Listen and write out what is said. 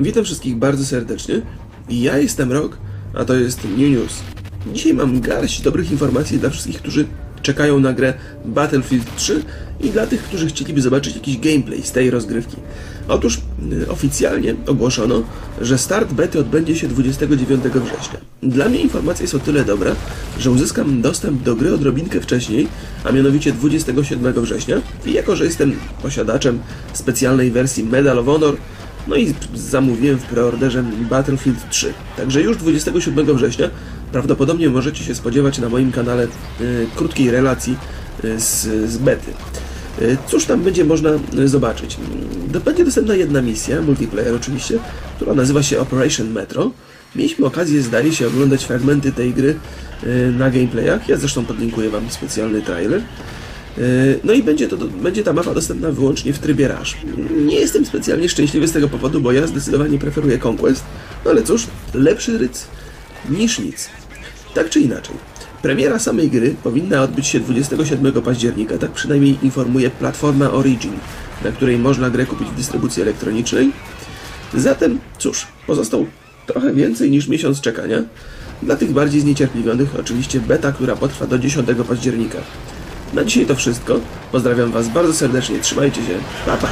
Witam wszystkich bardzo serdecznie. Ja jestem Rok, a to jest New News. Dzisiaj mam garść dobrych informacji dla wszystkich, którzy czekają na grę Battlefield 3 i dla tych, którzy chcieliby zobaczyć jakiś gameplay z tej rozgrywki. Otóż y, oficjalnie ogłoszono, że start bety odbędzie się 29 września. Dla mnie informacja jest o tyle dobra, że uzyskam dostęp do gry odrobinkę wcześniej, a mianowicie 27 września i jako, że jestem posiadaczem specjalnej wersji Medal of Honor, no i zamówiłem w preorderze Battlefield 3. Także już 27 września prawdopodobnie możecie się spodziewać na moim kanale y, krótkiej relacji y, z, z bety. Y, Cóż tam będzie można y, zobaczyć? Mm, Będzie dostępna jedna misja, multiplayer oczywiście, która nazywa się Operation Metro. Mieliśmy okazję, zdaje się, oglądać fragmenty tej gry y, na gameplayach. Ja zresztą podlinkuję Wam specjalny trailer. Yy, No i będzie, to, będzie ta mapa dostępna wyłącznie w trybie Rush. Nie jestem specjalnie szczęśliwy z tego powodu, bo ja zdecydowanie preferuję Conquest, no ale cóż, lepszy ryc niż nic. Tak czy inaczej, premiera samej gry powinna odbyć się 27 października, tak przynajmniej informuje platforma Origin, na której można grę kupić w dystrybucji elektronicznej. Zatem, cóż, pozostał trochę więcej niż miesiąc czekania. Dla tych bardziej zniecierpliwionych oczywiście beta, która potrwa do 10 października. Na dzisiaj to wszystko. Pozdrawiam Was bardzo serdecznie. Trzymajcie się. Pa, pa.